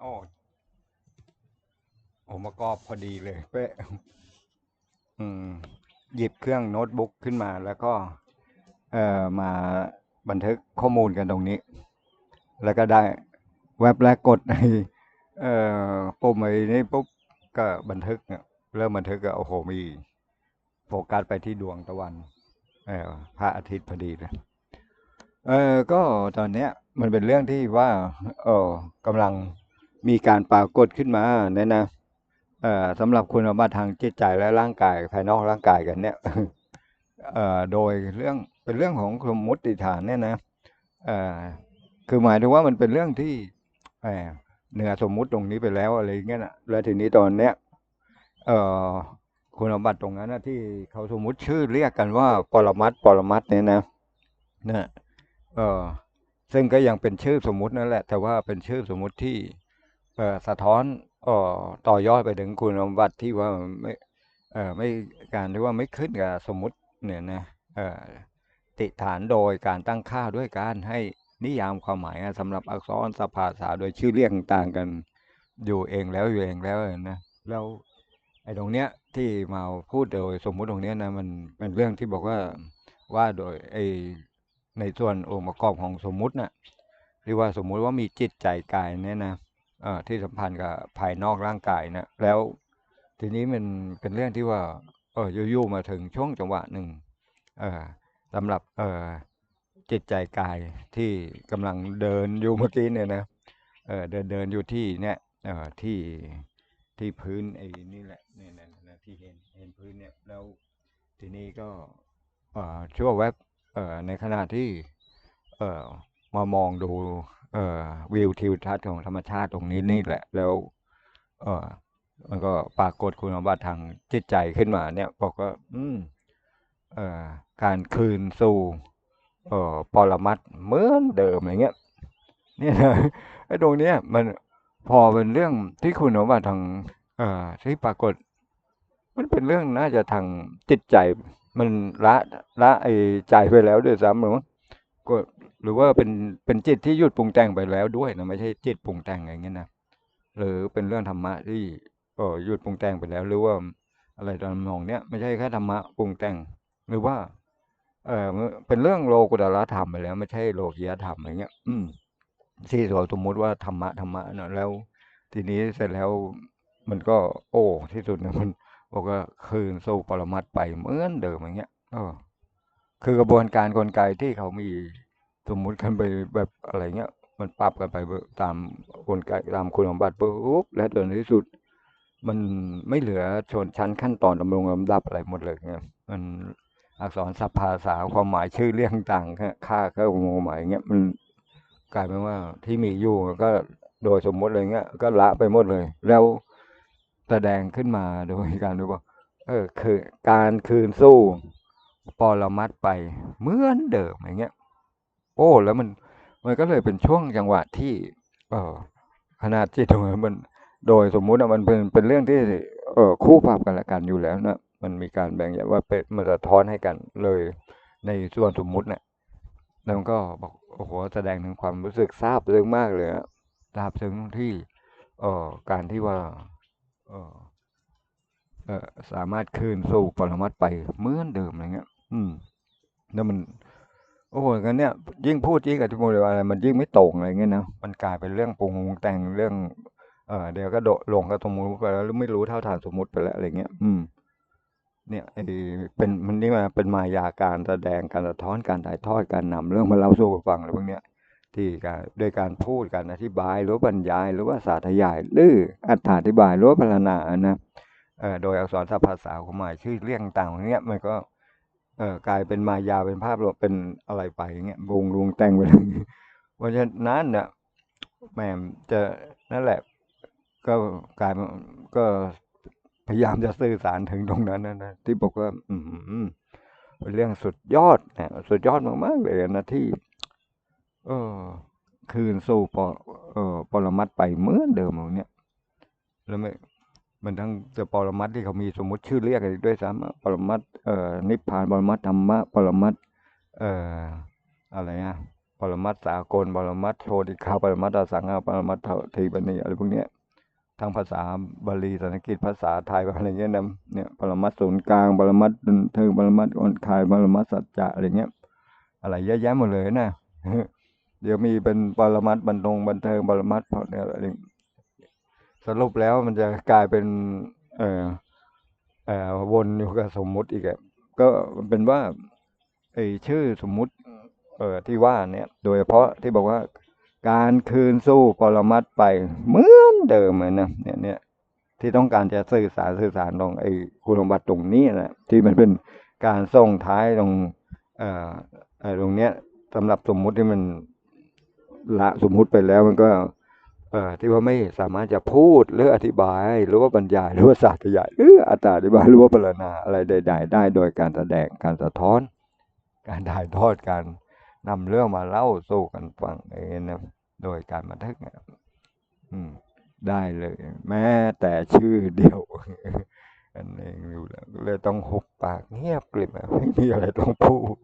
โอ้องค์ประกอบพอดีเลยเป๊ะอืม หยิบเครื่องโน้ตบุ๊กขึ้นมาแล้วก็ เอ่อมาบันทึกข้อมูลกันตรงนี้ แล้วก็ได้เว็บแรกกดในเอ่อปุ่มไอ้นี้ปุ๊บก็บันทึกเนี่ยเริ่มบันทึกก็โอ้โหมี โฟกัสไปที่ดวงตะวันเออพระอาทิตย์พอดีเลยเออก็ตอนเนี้ย มันเป็นเรื่องที่ว่า เออกำลัง มีการปรากฏขึ้นมาเนี่ยนะสำหรับคุณสมบัติทางจิตใจและร่างกายภายนอกร่างกายกันเนี่ยโดยเรื่องเป็นเรื่องของสมมติฐานเนี่ยนะคือหมายถึงว่ามันเป็นเรื่องที่เหนือสมมุติตรงนี้ไปแล้วอะไรเงี้ยนะแล้วทีนี้ตอนเนี้ยคุณสมบัติตรงนั้นนะที่เขาสมมุติชื่อเรียกกันว่า ปรมัตถ์ปรมัตถ์เนี่ยนะนะเออซึ่งก็ยังเป็นชื่อสมมุตินั่นแหละ แต่ว่าเป็นชื่อสมมุติที่ เออสะท้อนออต่อยอดไปถึงคุณสมบัติที่ว่าไม่เออไม่การที่ว่าไม่ขึ้นกับสมมุติเนี่ยนะเออติฐานโดยการตั้งค่าด้วยการให้นิยามความหมายอะสำหรับอักษรสภาษาโดยชื่อเรียกต่างกันอยู่เองแล้วอยู่เองแล้วนะแล้วไอ้ตรงเนี้ยที่มาพูดโดยสมมุติตรงเนี้ยนะมันเป็นเรื่องที่บอกว่าว่าโดยไอในส่วนองค์ประกอบของสมมุติน่ะหรือว่าสมมุติว่ามีจิตใจกายเนี่ยนะ ที่สัมพันธ์กับภายนอกร่างกายนะแล้วทีนี้มันเป็นเรื่องที่ว่าเอออยู่ๆมาถึงช่วงจังหวะหนึ่งสำหรับเออจิตใจกายที่กำลังเดินอยู่เมื่อกี้เนี่ยนะเออเดินเดินอยู่ที่เนี่ยเออที่ที่พื้นไอ้นี่แหละเนี่ยนะที่เห็นเห็นพื้นเนี่ยแล้วทีนี้ก็เอชั่วแวบเออในขณะที่เออมามองดู เอ่อวิวทิวทัศน์ของธรรมชาติตรงนี้นี่แหละ แล้ว เอ่อมันก็ปรากฏคุณสมบัติทางจิตใจขึ้นมา เนี่ยบอกว่า อืม เอ่อ การคืนสู่เอ่อปรมัตถ์เหมือนเดิมอย่างเงี้ยเนี่ยนะไอ้ตรงเนี้ย มันพอเป็นเรื่องที่คุณสมบัติทางเอ่อที่ปรากฏ มันเป็นเรื่องน่าจะทางจิตใจ มันละละไอ้ใจไปแล้วด้วยซ้ำหรือก็ หรือว่าเป็นเป็นจิตที่หยุดปรุงแต่งไปแล้วด้วยนะไม่ใช่จิตปรุงแต่งอย่างเงี้ยนะหรือเป็นเรื่องธรรมะที่เออหยุดปรุงแต่งไปแล้ว หรือว่าอะไรตำนองเนี้ยไม่ใช่แค่ธรรมะปรุงแต่ง หรือว่า เออเป็นเรื่องโลกุตละธรรมไปแล้ว ไม่ใช่โลกียธรรมอย่างเงี้ย อืมที่เราสมมติว่าธรรมะธรรมะเนอะแล้ว ทีนี้เสร็จแล้วมันก็ โอ้ที่สุดเนี่ยมันบอกว่าคืนสู่ปรมัตไปเหมือนเดิมอย่างเงี้ยเออคือกระบวนการกลไกที่เขามี สมมุติกันไปแบบอะไรเงี้ย มันปรับกันไปตามกลไกตามคุณสมบัติปุ๊บและจนที่สุด มันไม่เหลือชนชั้นขั้นตอนดำรงลำดับอะไรหมดเลยเงี้ยมันอักษรศัพท์ภาษาความหมายชื่อเรียกต่างค่าก็ความหมายเงี้ยมันกลายเป็นว่าที่มีอยู่ก็โดยสมมติอะไรเงี้ย ก็ละไปหมดเลย แล้วแสดงขึ้นมาโดยการดูว่าเออคือการคืนสู้ปรมัดไปเหมือนเดิมอย่างเงี้ย โอ้ แล้วมันมันก็เลยเป็นช่วงจังหวะที่ เออขนาดที่ตรงนั้นมัน โดยสมมุติอะมันเป็นเป็นเรื่องที่เออคู่ภาพกันละกันอยู่แล้วนะมันมีการแบ่งแยกว่าเป็นมันสะท้อนให้กันเลยในส่วนสมมุติเนี่ยแล้วมันก็บอกโอ้โหแสดงถึงความรู้สึกซาบซึ้งมากเลยอะซาบซึ้งที่ เอ่อการที่ว่า เออเออสามารถคืนสู่ปรมัตไปเหมือนเดิมอะไรเงี้ย อืม แล้วมัน โอ้โหกันเนี่ยยิ่งพูดยิ่งอธิบายอะไรมันยิ่งไม่ตรงอะไรเงี้ยนะมันกลายเป็นเรื่องปรุงแต่งเรื่อง เออเดี๋ยวก็โดดลงกับสมมติไปแล้วหรือไม่รู้เท่าทานสมมุติไปแล้วอะไรเงี้ยอืม เนี่ยไอ้เป็นมันนี่มาเป็นมายาการแสดงการสะท้อนการถ่ายทอดการนำเรื่องมาเล่าสู่ฟังอะไรพวกเนี้ยที่การด้วยการพูดการอธิบายหรือบรรยาย หรือว่าสาธยาย หรืออธิบายหรือพรรณนานะเออโดยอักษรศัพท์ภาษาความหมายชื่อเรียกต่างๆเนี้ยมันก็ เอ่อกลายเป็นมายาเป็นภาพรวมเป็นอะไรไปอย่างเงี้ยบงลุงแต่งไปเลยเพราะฉะนั้นเนี่ยแหม่จะนั่นแหละ ก็กลายก็พยายามจะสื่อสารถึงตรงนั้นนะที่บอกว่า อืมเป็นเรื่องสุดยอดเนี่ยสุดยอดมากๆเลยนะที่ เออ คืนสู่ปเออปรมัตไปเหมือนเดิมอย่างเนี้ยแล้วไม่ มันทั้งจะปรมัตที่เขามีสมมติชื่อเรียกอะไรด้วยซ้ำปรมัตเอ่อนิพพานปรมัตธรรมะปรมัตเอ่ออะไรอะปรมัตสากลปรมัตโชติคาปรมัตถ์สังฆาปรมัตถ์ทีปณีอะไรพวกเนี้ยทางภาษาบาลีสันสกฤตภาษาไทยอะไรเงี้ยนะเนี่ยปรมัตศูนย์กลางปรมัตเทิงปรมัตอ่อนคายปรมัตสัจจะอะไรเงี้ย อะไรเยอะแยะหมดเลยนะเดี๋ยวมีเป็นปรมัตบันทงบันเทิงปรมัตเพราะเนี่ยอะไร สรุปแล้วมันจะกลายเป็น เอ่อเอ่อวนอยู่กับสมมุติอีกอะก็เป็นว่าไอ้ชื่อสมมุติ เอ่อที่ว่าเนี่ย โดยเฉพาะที่บอกว่าการคืนสู้ปรมัตไปเหมือนเดิมเลยนะเนี่ยเนี่ยที่ต้องการจะสื่อสารสื่อสารตรงไอ้คุณสมบัติตรงนี้นะที่มันเป็นการส่งท้ายตรงเอ่อตรงเนี้ยสำหรับสมมุติที่มันละสมมุติไปแล้วมันก็ ที่ว่าไม่สามารถจะพูดหรืออธิบาย หรือว่าบรรยาย หรือว่าสาธยายหรืออธิบายหรือว่าปรณนาอะไรใด ๆ ได้โดยการแสดงการสะท้อน การถ่ายทอดการนำเรื่องมาเล่าสู่กันฟังเองนะโดยการบันทึกอืม ได้เลย แม้แต่ชื่อเดียวกันเองอยู่แล้วเลยต้องหุบปากเงียบกริบไม่มีอะไรต้องพูด